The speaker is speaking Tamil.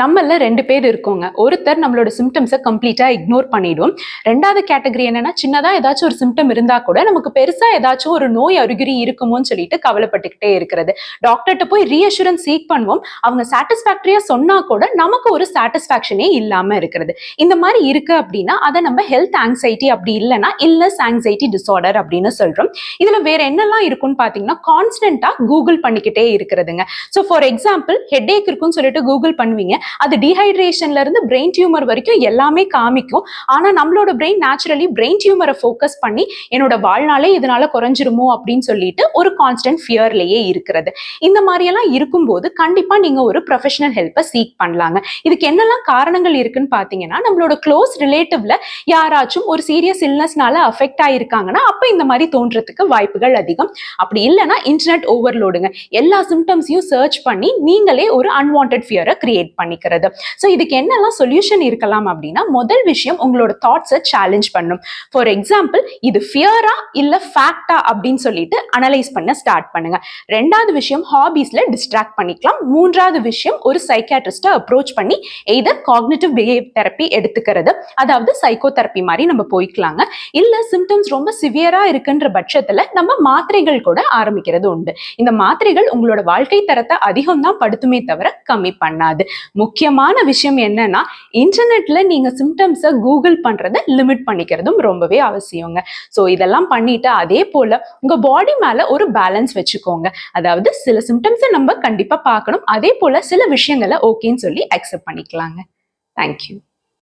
நம்மள ரெண்டு பேர் இருக்கோங்க. ஒருத்தர் நம்மளோட சிம்டம்ஸை கம்ப்ளீட்டா இக்னோர் பண்ணிடுவோம் ரெண்டாவது கேட்டகரி என்னன்னா சின்னதா ஏதாச்சும் ஒரு சிம்டம் இருந்தா கூட நமக்கு பெருசா ஏதாச்சும் ஒரு நோய் அறிகுறி இருக்குமோன்னு சொல்லிட்டு கவலைப்பட்டுக்கிட்டே இருக்கிறது. டாக்டர்கிட்ட போய் ரீஅஷூரன்ஸ் சீக் பண்ணுவோம். அவங்க சாட்டிஸ்ஃபேக்டரியா சொன்னா கூட நமக்கு ஒரு சாட்டிஸ்ஃபேக்ஷனே இல்லாம இருக்கிறது. இந்த மாதிரி இருக்கு அப்படின்னா அதை நம்ம ஹெல்த் ஆங்ஸைட்டி அப்படி இல்லைன்னா இல்லஸ் ஆங்ஸைட்டி டிசார்டர் அப்படின்னு சொல்றோம். இதுல வேற என்னெல்லாம் இருக்கும்னு பாத்தீங்கன்னா கான்ஸ்டன்டா கூகுள் பண்ணிக்கிட்டே இருக்கிறதுங்க. ஸோ ஃபார் எக்ஸாம்பிள் ஹெட்ஏக் இருக்குன்னு சொல்லிட்டு கூகுள் பண்ணுவீங்க. அது டீஹைட்ரேஷன்ல இருந்து பிரெயின் டியூமர் வரைக்கும் எல்லாமே காமிக்கும். ஆனா நம்மளோட பிரெயின் நேச்சுரலி பிரெயின் டியூமரை ஃபோக்கஸ் பண்ணி என்னோட வாழ்நாளே இதனால குறைஞ்சிருமோ அப்படின்னு சொல்லிட்டு ஒரு கான்ஸ்டன்ட் ஃபியர்லயே இருக்கிறது. இந்த மாதிரியெல்லாம் இருக்கும்போது கண்டிப்பா நீங்க ஒரு ப்ரொஃபஷனல் ஹெல்ப்பை சீக் பண்ணலாங்க. இதுக்கு என்னெல்லாம் காரணங்கள் இருக்குன்னு பாத்தீங்கன்னா நம்மளோட க்ளோஸ் ரிலேட்டிவ்ல யாராச்சும் ஒரு சீரியஸ் இல்னஸ்னால அஃபெக்ட் ஆயிருக்காங்கன்னா அப்ப இந்த மாதிரி தோன்றதுக்கு வாய்ப்புகள் அதிகம். அப்படி இல்லைன்னா இன்டர்நெட் ஓவர்லோடுங்க எல்லா சிம்டம்ஸையும் சர்ச் பண்ணி நீங்களே ஒரு அன்வான்ட் ஃபியரை கிரியேட் பண்ணி பண்ணிக்கிறது ஸோ இதுக்கு என்னெல்லாம் சொல்யூஷன் இருக்கலாம் அப்படின்னா முதல் விஷயம் உங்களோட தாட்ஸை சேலஞ்ச் பண்ணும். ஃபார் எக்ஸாம்பிள் இது ஃபியரா இல்லை ஃபேக்டா அப்படின்னு சொல்லிட்டு அனலைஸ் பண்ண ஸ்டார்ட் பண்ணுங்க. ரெண்டாவது விஷயம் ஹாபீஸ்ல டிஸ்ட்ராக்ட் பண்ணிக்கலாம். மூன்றாவது விஷயம் ஒரு சைக்காட்ரிஸ்ட்டை அப்ரோச் பண்ணி எய்தர் காக்னேட்டிவ் பிஹேவ் தெரப்பி எடுத்துக்கிறது. அதாவது சைக்கோ தெரப்பி மாதிரி நம்ம போய்க்கலாங்க. இல்ல சிம்டம்ஸ் ரொம்ப சிவியரா இருக்குன்ற பட்சத்துல நம்ம மாத்திரைகள் கூட ஆரம்பிக்கிறது உண்டு. இந்த மாத்திரைகள் உங்களோட வாழ்க்கை தரத்தை அதிகம் தான் படுத்துமே தவிர கம்மி பண்ணாது. முக்கியமான விஷயம் என்னன்னா இன்டர்நெட்ல நீங்க சிம்டம்ஸை கூகுள் பண்றதை லிமிட் பண்ணிக்கிறதும் ரொம்பவே அவசியங்க. ஸோ இதெல்லாம் பண்ணிட்டு அதே போல உங்க பாடி மேல ஒரு பேலன்ஸ் வச்சுக்கோங்க. அதாவது சில சிம்டம்ஸை நம்ம கண்டிப்பா பார்க்கணும். அதே போல சில விஷயங்களை ஓகேன்னு சொல்லி அக்செப்ட் பண்ணிக்கலாங்க. தேங்க்யூ